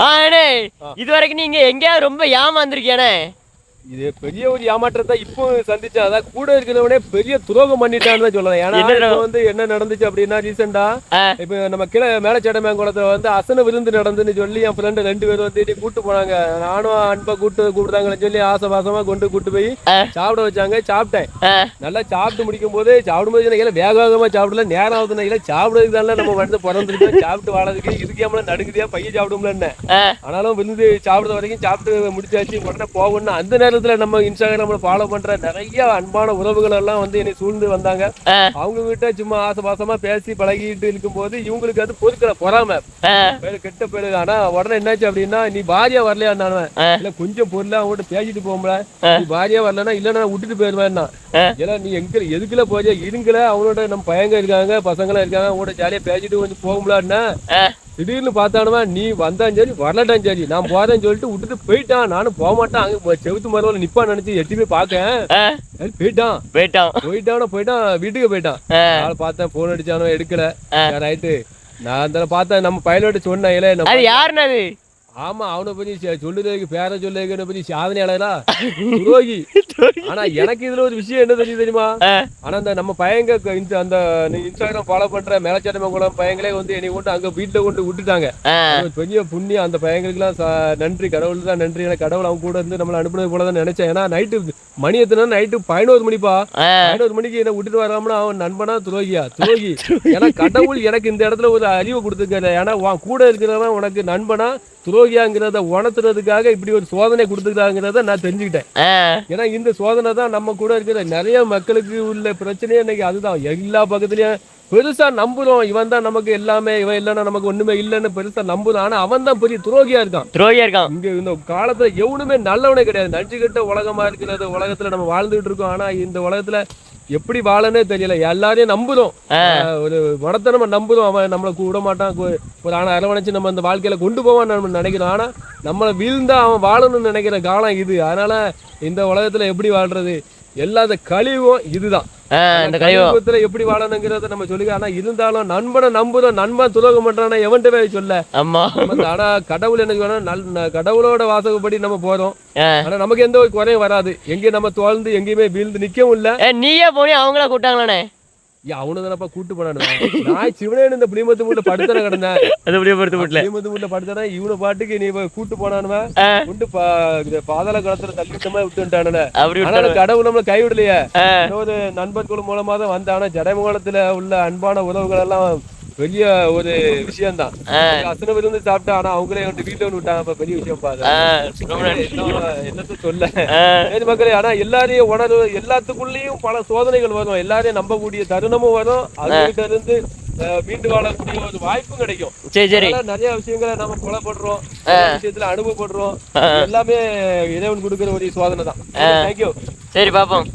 ஆ அண்ணே இது வரைக்கும் நீங்க எங்கேயாவது ரொம்ப ஏமாந்துருக்கியானே இது பெரிய ஒரு ஏமாற்றத்தை இப்போ சந்திச்சேன் அதான் கூட இருக்கிறவனே பெரிய துரோகம் பண்ணிட்டான்னு தான் சொல்லலாம். ஏன்னா என்ன வந்து என்ன நடந்துச்சு அப்படின்னா ரீசெண்டா. இப்போ நம்ம கீழே மேலச்சடமேங்குளத்துல வந்து அசன விருந்து நடந்துன்னு சொல்லி என் ஃப்ரெண்டு ரெண்டு பேரும் வந்து கூட்டு போனாங்க. நானும் அன்பா கூட்டு கூப்பிடுறாங்கன்னு சொல்லி ஆசை பாசமா கொண்டு கூட்டு போய். சாப்பிட வச்சாங்க சாப்பிட்டேன். நல்லா சாப்பிட்டு முடிக்கும் போது சாப்பிடும்போது எனக்கு வேக வேகமா சாப்பிடல நேரம் ஆகுதுன்னா இல்லை சாப்பிடுறதுக்கு தானே நம்ம வந்து பிறந்திருக்கோம். சாப்பிட்டு வாழறதுக்கு இதுக்கு நம்மள நடுக்குதியா பையன் சாப்பிடும்ல ஆ, ஆனாலும் விருந்து சாப்பிடுற வரைக்கும் சாப்பிட்டு முடிச்சாச்சு உடனே போகணும் அந்த நேரத்துல நம்ம இன்ஸ்டாகிராம்ல ஃபாலோ பண்ற நிறைய அன்பான உறவுகள் எல்லாம் வந்து என்னை சூழ்ந்து வந்தாங்க. அவங்க கிட்ட சும்மா ஆசை பாசமா பேசி பழகிட்டு இருக்கும்போது இவங்களுக்கு அது பொறுக்கல பொறாம. கெட்ட பேரு. ஆனா உடனே என்னாச்சு அப்படின்னா நீ பாரியா வரலையா. இல்ல கொஞ்சம் பொருளா அவங்ககிட்ட பேசிட்டு போகும்ல. நீ பாரியா வரலன்னா இல்ல விட்டுட்டு போயிருவேன் ஆ. ஏன்னா நீ எங்க எதுக்குல போறியா? இருங்கல அவனோட நம்ம பையங்க இருக்காங்க பசங்களா இருக்காங்க அவங்களோட ஜாலியா பேசிட்டு கொஞ்சம் போகும்லான்னா. திடீர்னு பார்த்தானுவா நீ வந்தாலும் சரி வரலட்டாலும் சரி. நான் போறேன்னு சொல்லிட்டு விட்டுட்டு போயிட்டான். நானும் போக மாட்டேன். அங்க செவுத்து மரவில் நிப்பான்னு நினைச்சு எட்டி போய் சரி, போயிட்டான். போயிட்டோம் போயிட்டான போயிட்டான் வீட்டுக்கு போயிட்டான். நான் பார்த்தேன் போன் அடிச்சானோ எடுக்கல. ரைட்டு நான் அந்த பார்த்தேன். நம்ம பையலோட சொன்னேன் இல்ல யாருன்னு அது? ஆமா அவனை பத்தி சொல்லுறதுக்கு பேர சொல்லுறதுக்கு பத்தி சாதனையாளரா துரோகி. ஆனா எனக்கு இதுல ஒரு விஷயம் என்ன தெரியுமா? ஆ, ஆனா அந்த நம்ம பையங்க அந்த இன்ஸ்டாகிராம் ஃபாலோ பண்ற மேலச்சாட்டமங்கலம் பையங்களே வந்து என்னை கொண்டு அங்க வீட்டுல கொண்டு விட்டுட்டாங்க. பெரிய புண்ணியம் அந்த பையங்களுக்குலாம் ச- நன்றி கடவுள் தான் நன்றி. ஏன்னா கடவுள் அவங்க கூட இருந்து நம்மளை அனுப்புனது போல தான் நினைச்சேன். ஏன்னா நைட்டு மணி எத்தனை நைட்டு பதினோரு மணிப்பா? பதினோரு மணிக்கு என்ன விட்டுட்டு வராமனா அவன் நண்பனா துரோகியா? துரோகி. ஏன்னா கடவுள் எனக்கு இந்த இடத்துல ஒரு அறிவு கொடுத்துருக்காரு. ஏன்னா கூட இருக்கிறவன் உனக்கு நண்பனா துரோகியாங்கிறத உணர்த்துறதுக்காக இப்படி ஒரு சோதனை கொடுத்துருக்காங்கிறத நான் தெரிஞ்சுக்கிட்டேன். ஏன்னா இந்த சோதனை தான் நம்ம கூட இருக்கிற நிறைய மக்களுக்கு உள்ள பிரச்சனையே இன்னைக்கு அதுதான். எல்லா பக்கத்துலயும் பெருசா நம்புறோம். இவன் தான் நமக்கு எல்லாமே இவன் இல்லைன்னா நமக்கு ஒண்ணுமே இல்லைன்னு பெருசா நம்புறோம் ஆனா அவன் தான் பெரிய துரோகியா இருக்கான். துரோகியா இருக்கான். இங்க இந்த காலத்துல எவனுமே நல்லவனே கிடையாது. நஞ்சு கெட்ட உலகமா இருக்கிறது உலகத்துல நம்ம வாழ்ந்துகிட்டு இருக்கோம். ஆனா இந்த உலகத்துல எப்படி வாழனே தெரியல. எல்லாரையும் நம்புறோம். ஒரு மடத்தை நம்ம நம்புறோம். அவன் நம்மளை விட மாட்டான். ஒரு ஆனா அரவணைச்சு நம்ம இந்த வாழ்க்கையில கொண்டு போவான்னு நம்ம நினைக்கிறோம். ஆனா நம்மளை வீழ்ந்தா அவன் வாழணும்னு நினைக்கிற காலம் இது. அதனால இந்த உலகத்துல எப்படி வாழ்றது? எல்லாத்த கழிவும் இதுதான். இந்த கலியுகத்துல எப்படி வாழணுங்கிறத நம்ம சொல்லுங்க ஆனா இருந்தாலும் நண்பனை நம்புறோம் நண்பன் துரோகம் பண்றானா எவன்கிட்ட போய் சொல்ல. ஆமா. ஆனா கடவுள் என்ன ந- கடவுளோட வாசகப்படி நம்ம போறோம். ஆனா நமக்கு எந்த ஒரு குறையும் வராது. எங்கேயும் நம்ம தோழ்ந்து எங்கேயுமே வீழ்ந்து நிக்கவும் இல்ல. ஏ, நீயே போனே அவங்கள கூட்டாங்களாண்ணே ஏய், அவனு தானப்பா கூட்டு போனானு நான் சிவனேன்னு இந்த புளிமத்து மூட்டை படுத்தன கிடந்தேன் அப்படியே பொறுத்து வீட்டுல புளிமத்து படுத்தன இவனை பாட்டுக்கு நீ கூட்டு போனானுவ? ஆ. கொண்டு பாதாள காலத்துல தள்ளிட்ட மாதிரி விட்டுட்டானே அப்படி ஆனா விட்டாங்க கடவுள் நம்மள கைவிடலையே நண்பர்கள் மூலமா தான் வந்த ஆனா ஜடமுகலத்துல உள்ள அன்பான உறவுகள் எல்லாம் பெரிய ஒரு விஷயம்தான் ஆ, அசன விருந்து சாப்பிட்டா ஆனா அவங்களே வந்து வீட்டுல வந்து விட்டாங்க பெரிய விஷயம் பாரு. என்னத்த சொல்ல மக்களே ஆனா எல்லாரையும் உணர்வு எல்லாத்துக்குள்ளேயும் பல சோதனைகள் வரும் எல்லாரையும் நம்பக்கூடிய தருணமும் வரும் அதுகிட்ட இருந்து மீண்டு வாழக்கூடிய ஒரு வாய்ப்பும் கிடைக்கும் சரி சரி நிறைய விஷயங்களை நம்ம. நிறைய விஷயத்துல அனுபவப்படுறோம். எல்லாமே இறைவன் கொடுக்கிற ஒரு சோதனை தான் தேங்க்யூ சரி பாப்போம்